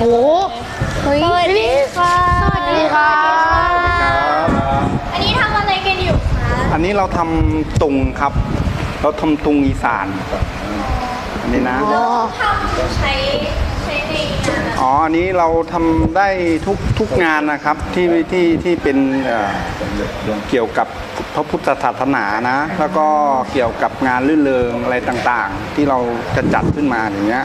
กันโอ้เลยเฮ้ยสวัสดีค่ะ สวัสดีค่ะ อันนี้ทำอะไรกันอยู่คะอันนี้เราทำตุงครับ เราทำตุงอีสาน อันนี้นะอ๋อทำใช้ใช้ในงานอะไรอ๋อ อันนี้เราทำได้ทุกทุกงานนะครับที่ที่ที่เป็นเอ่อเกี่ยวกับพระพุทธศาสนานะ แล้วก็เกี่ยวกับงานลื่นเริงอะไรต่างๆ ที่เราจะจัดขึ้นมาอย่างเงี้ย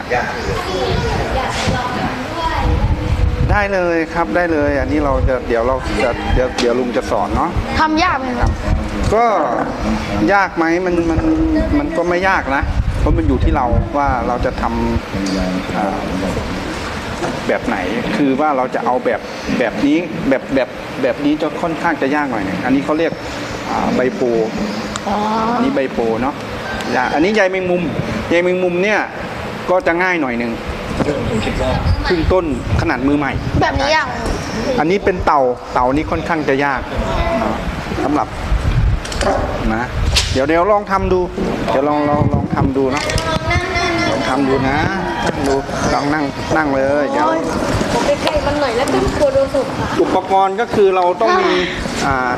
ได้เลยครับได้เลย อันนี้เราจะเดี๋ยวเราจะเดี๋ยวเดี๋ยวลุงจะสอนเนาะทำยากไหมครับ ก็ยากไหมมันมันมันก็ไม่ยากนะ เพราะมันอยู่ที่เราว่าเราจะทำอ่าแบบไหนคือว่าเราจะเอาแบบแบบนี้แบบแบบแบบนี้จะค่อนข้างจะยากหน่อยหนึงอันนี้เขาเรียกอ่าใบโพอ๋ออันนี้ใบโพเนาะอย่าอันนี้ใยแมงมุมใยแมงมุมเนี่ยก็จะง่ายหน่อยหนึ่ง ขึ้นต้นขนาดมือใหม่ แบบนี้ยากไหมอันนี้เป็นเต่าเต่านี่ค่อนข้างจะยากอ่าสำหรับนะเดี๋ยวเดี๋ยวลองทำดู เดี๋ยวลองลองลองทำดูนะลองทำดูนะนั่งดูลองนั่งนั่งเลยเดี๋ยวผมไปใกล้มันหน่อยแล้วกันกลัวโดนศพค่ะอุปกรณ์ก็คือเราต้องมีอ่า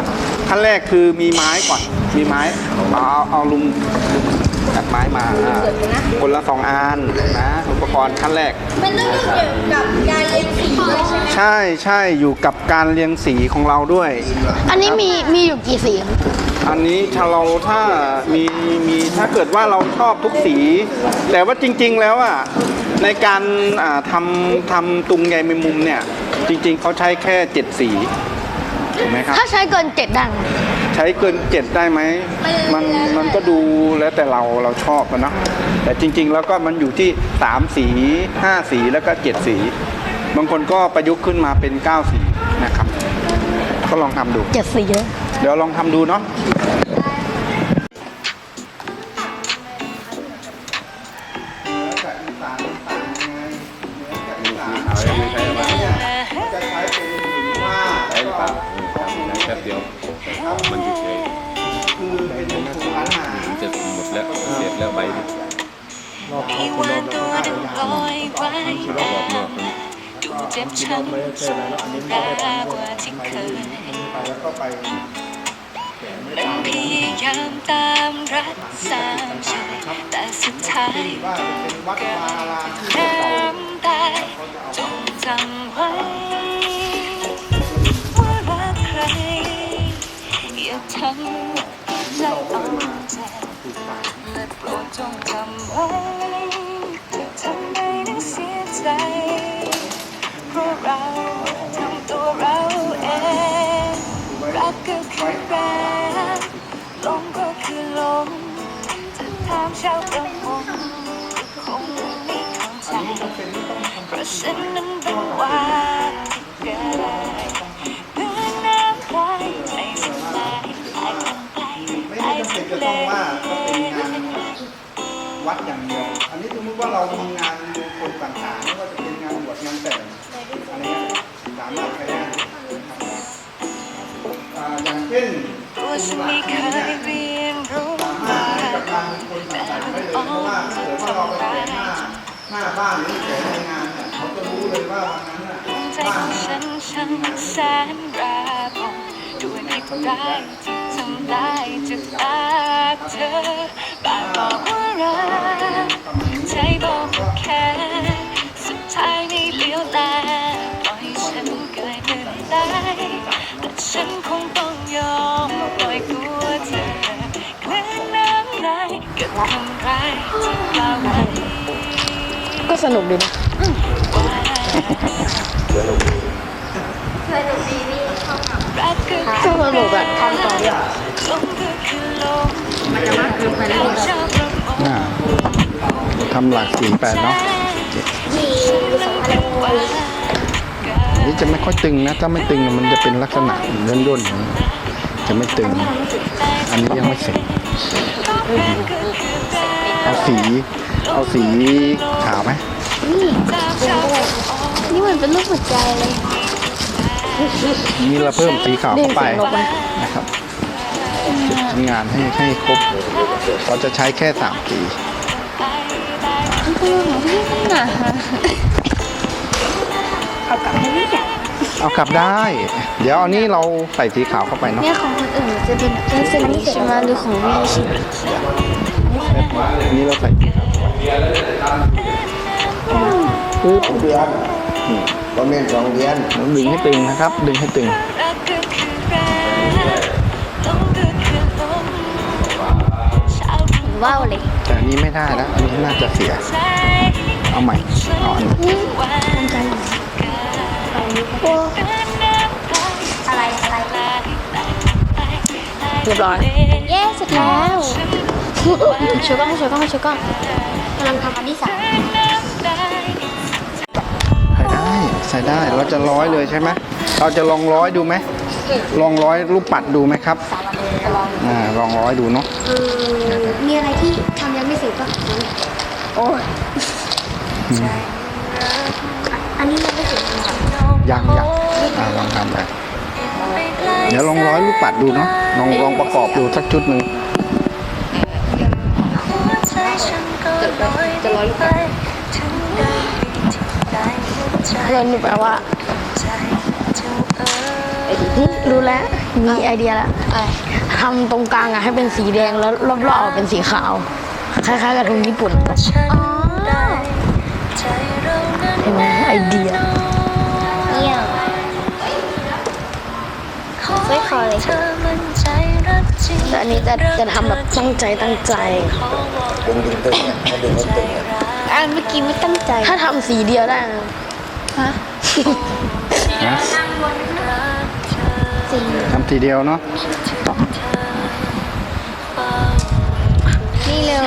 ขั้นแรกคือมีไม้ก่อน มีไม้เอาเอาเอาลุงลุงจั ดไม้มาอ่าคนละสองอันนะอุปกรณ์ขั้นแรก มันต้องเกี่ยวกับการเรียนสีด้วยใช่ไหมใช่ใช่อยู่กับการเรียงสีของเราด้วย อันนี้มีมีอยู่กี่สีครับอันนี้ถ้าเราถ้ามีมีถ้าเกิดว่าเราชอบทุกสี แต่ว่าจริง ๆ แล้วอะในการอ่าทำทำตุงใยแมงมุมเนี่ย จริง ๆเขาใช้แค่เจ็ดสีถูกไหมครับ ถ้าใช้เกินเจ็ดได้ไหมใช้เกินเจ็ดได้ไหมมันมันก็ดู แล้วแต่เราเราชอบอะเนาะแต่จริง ๆ แล้วก็มันอยู่ที่สามสีห้าสีแล้วก็เจ็ดสี บางคนก็ประยุกต์ขึ้นมาเป็นเก้าสีนะครับ ก็ลองทำดู เจ็ดสีเลยเดี๋ยวลองทำดูเนาะใช้หรือเปล่าใช้แป๊บเดียวมันเฉยคือเป็น มันจะหมดแล้วเสร็จแล้วใบนี้ไม่ว่าตัวดังลอยไว้รอบนอกมันดูเจ็บช้ำสุดแรงกว่าที่เคยมันพยายามตามรักสามใจแต่สุดท้ายว่าจะเป็นวัดวาลามที่น้ำตาจงจำไว้ว่ารักใครอย่าทำ ใจต้องเจ็บและโปรดจงจำไว้จะทำให้ต้เสียใจเพราะเราทำตัวเราเองรักก็คือรักลงก็คือลงจะถามชาวประมงก็คงไม่เข้าใจเพราะฉันนั้นเป็นว่าเวัดอย่างเดียว อันนี้สมมติว่าเรามีงานมงคลต่างๆไม่ว่าจะเป็นงานบวชงานแต่งอะไรเงี้ยสามารถใช้ได้นะครับอ่าอย่างเช่นตัวฉันไม่เคยเรียนรู้สามารว่าถให้กับทางมงคลต่างๆได้เลยเพราะว่าถ้าเกิดว่าเราไปแขวนหน้าหน้าบ้านหรือแขวนในงานเนี่ยเขาจะรู้เลยว่าวันนั้นน่ะใจบ้าขนองฉันช่างแสนราบมด้วยพิษร้ายที่ทำลายจากตาเธอปากบอกว่ารัก ฉันคงต้องยอมปล่อยตัวเธอคลื่นน้ำไหลกับคำร้ายที่กล่าวไว้ก็สนุกดีนะรักก็ก็สนุกแบบทำต่อลงก็คือลงมันจะมากเกินไปแล้วชอบประมงอ่าทำหลักสี่แปดเนาะ มีสองพันค นอันนี้จะไม่ค่อยตึงนะ ถ้าไม่ตึงมันจะเป็นลักษณะย่นๆอย่างนี้จะไม่ตึง อันนี้ยังไม่เสร็จเอาสี เอาสีขาวไหมนี่เหมือนเป็นรูปหัวใจเลย นี่เราเพิ่มสีขาวเข้าไปนี่สีนกไหมนะครับจะทำงานให้ให้ครบเราจะใช้แค่สามสีน่ะฮะ เอากลับให้ไม่อยากเอากลับได้ เดี๋ยวอันนี้เราใส่สีขาวเข้าไปเนาะเนี่ยของคนอื่นจะเป็นเป็นเส้นนี้ใช่ไหมหรือของนี่ใช่ไหมอันนี้เราใส่สีขาวคือเดือนประมาณสองเดือนแล้วดึงให้ตึงนะครับ ดึงให้ตึงรักก็คือรักลมก็คือลมเช้าถึง ว้าวเลยแต่อันนี้ไม่ได้แล้ว อันนี้น่าจะเสียใจเอาใหม่เอาอันนี้วัน อะไรอะไรเรียบร้อย เย้เสร็จแล้วช่วยกล้องช่วยกล้องช่วยกล้องกำลังทำอันที่สามใส่ได้ใส่ได้เราจะร้อยเลยใช่ไหมเราจะลองร้อยดูไหมลองร้อยรูปปัดดูไหมครับอ่าลองร้อยดูเนาะเออมีอะไรที่ทำยังไม่เสร็จป่ะโอ้ยอันนี้ยังไม่เสร็จเลยค่ะ ยังยังอ่าลองทำไปเดี๋ยวลองร้อยรูปปัดดูเนาะลองลองประกอบดูสักชุดหนึ่งจะร้อยไปถึงได้ที่ได้หัวใจเพื่อนหนูแปลว่าใจเจ้าเอ๋ยหึรู้แล้วมีไอเดียแล้วทำตรงกลางอะให้เป็นสีแดงแล้วรอบๆเป็นสีขาว คล้ายๆกับธงญี่ปุ่นฉันได้ใจเรานั้นเห็นไหมไอเดีย เยี่ยม ขอให้เธอมั่นใจรักจริงแต่อันนี้จะจะทำแบบตั้งใจตั้งใจขอวอนดึงดึงตึงเนี่ยถ้าดึงแล้วตึงเนี่ยอะเมื่อกี้ไม่ตั้งใจ ถ้าทำสีเดียวได้นะนะรักเธอจริงทำทีเดียวเนาะนี่เร็ว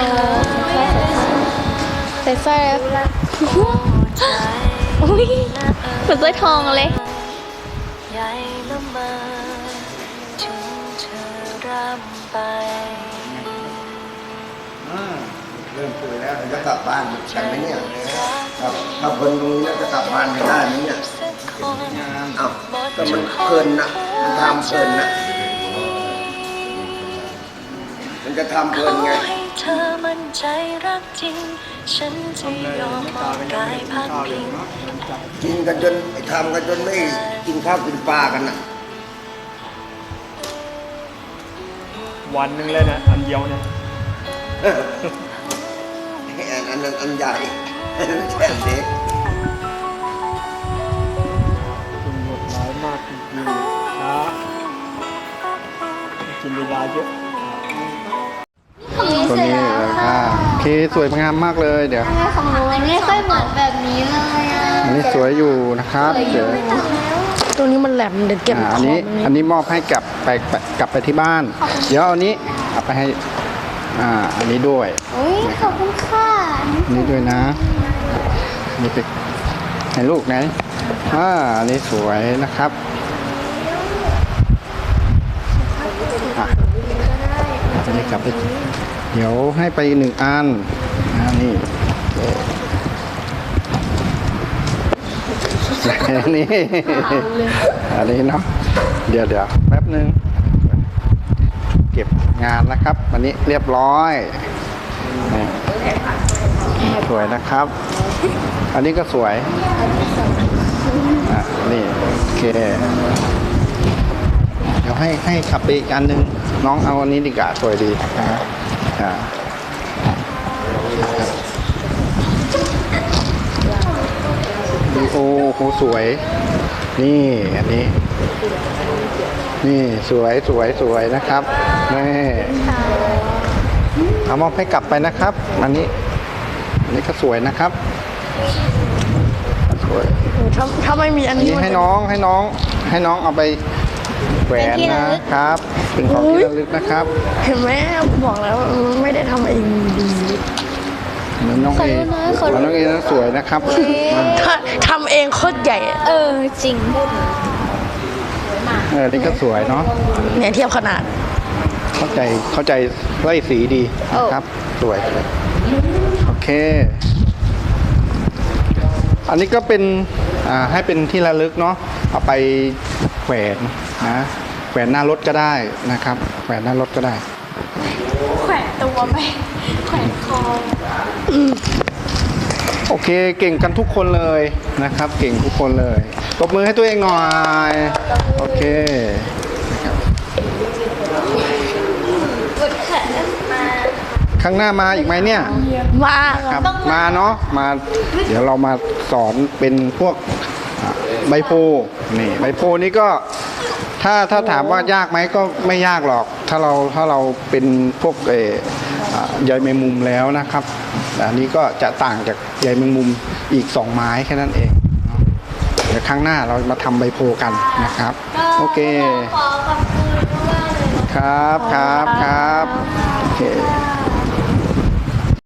ใส่สร้อยแล้วอุ้ยเป็นสร้อยทองเลย ไปเริ่มคุยแล้วจะกลับบ้านกันไหมเนี่ยครับถ้าเพลินตรงนี้แล้วจะกลับบ้านไม่ได้ไหมเนี่ยสักคนอ้าวก็มันเพลินนะมันทำเพลินนะมันจะทำเพลินไงขอให้เธอมั่นใจรักจริง ฉันจะยอมมอบกายพักพิงกินกันจนทำกันจนไม่กินข้าวกินปลากันนะ วันหนึ่งเลยนะอันเดียวเนี่ยอันอันนั้นอันใหญ่ไม่ใช่อันเล็กคุณหมดหลายมากจริงๆช้ากินเวลาเยอะตัวนี้เลยค่ะ โอเคสวยงามมากเลยเดี๋ยวทำไมของหนูมันไม่ค่อยเหมือนแบบนี้เลยอะอันนี้สวยอยู่นะครับ เดี๋ยวตัว นี้มันแหลมเดี๋ยวเก็บอ่าขอัอนงนี้อันนี้มอบให้กลับไปไปกลับไปที่บ้าน เดี๋ยวเอานี้เอาไปให้อ่าอันนี้ด้วยอุ้ยขอบคุณค่ะอันนี้ด้วยนะอันนี่ไปให้ลูกไหนอ่าอันนี้สวยนะครับอะอันนี้กลับไปเดี๋ยวให้ไปหนึ่งอันอันนี้อัน นี้อันนี้เนาะเดี๋ยวเดี๋ยวแป๊บหนึ่งเก็บงานนะครับวันนี้เรียบร้อยสวยนะครับ อันนี้ก็สวยนี่โอเค เดี๋ยวให้ให้ขับไปอีกอันหนึ่งน้องเอาอันนี้ดีกว่าสวยดีนะฮะอ่าดู โอ้โหสวย นี่อันนี้ นี่สวยสวยสวยนะครับนี่เอามอบให้กลับไปนะครับ อันนี้อันนี้ก็สวยนะครับสวยถ้าถ้าไม่มีอันอันนี้นี้มันให้จะน้องให้น้อง ให้น้องเอาไปแหวนนะครับ เป็นของที่ระลึกนะครับ เห็นไหมบอกแล้วมันไม่ได้ทำเองดี เหมือนน้องเอเหมือนน้องเอนั้นสวยนะครับอ่าถ้าทำเองโคตรใหญ่อะเออจริง เออนี่ก็สวยเนาะ เนี่ยเทียบขนาด เข้าใจเข้าใจไล่สีดีนะครับ สวยโอเค อันนี้ก็เป็นอ่าให้เป็นที่ระลึกเนาะเอาไปแขวนนะแขวนหน้ารถก็ได้นะครับ แขวนหน้ารถก็ได้ แขวนตัวไปแขวนคอ โอ้อเคเก่งกันทุกคนเลยนะครับ เก่งทุกคนเลยตบมือให้ตัวเองหน่อย โอเคข้างหน้ามาอีกไหมเนี่ย มาครับมาเนาะมา เดี๋ยวเรามาสอนเป็นพวกอ่าใบโพนี่ใบโพนี่ก็ถ้าถ้าถามว่ายากไหมก็ไม่ยากหรอก ถ้าเราถ้าเราเป็นพวกเอออ่า ใยแมงมุมแล้วนะครับแต่อันนี้ก็จะต่างจากใยแมงมุมอีกสองไม้แค่นั้นเองเนาะเดี๋ยวครั้งหน้าเรามาทำใบโพกันนะครับ โอเค ขอขอบคุณมากเลยนะครับครับครับโอเค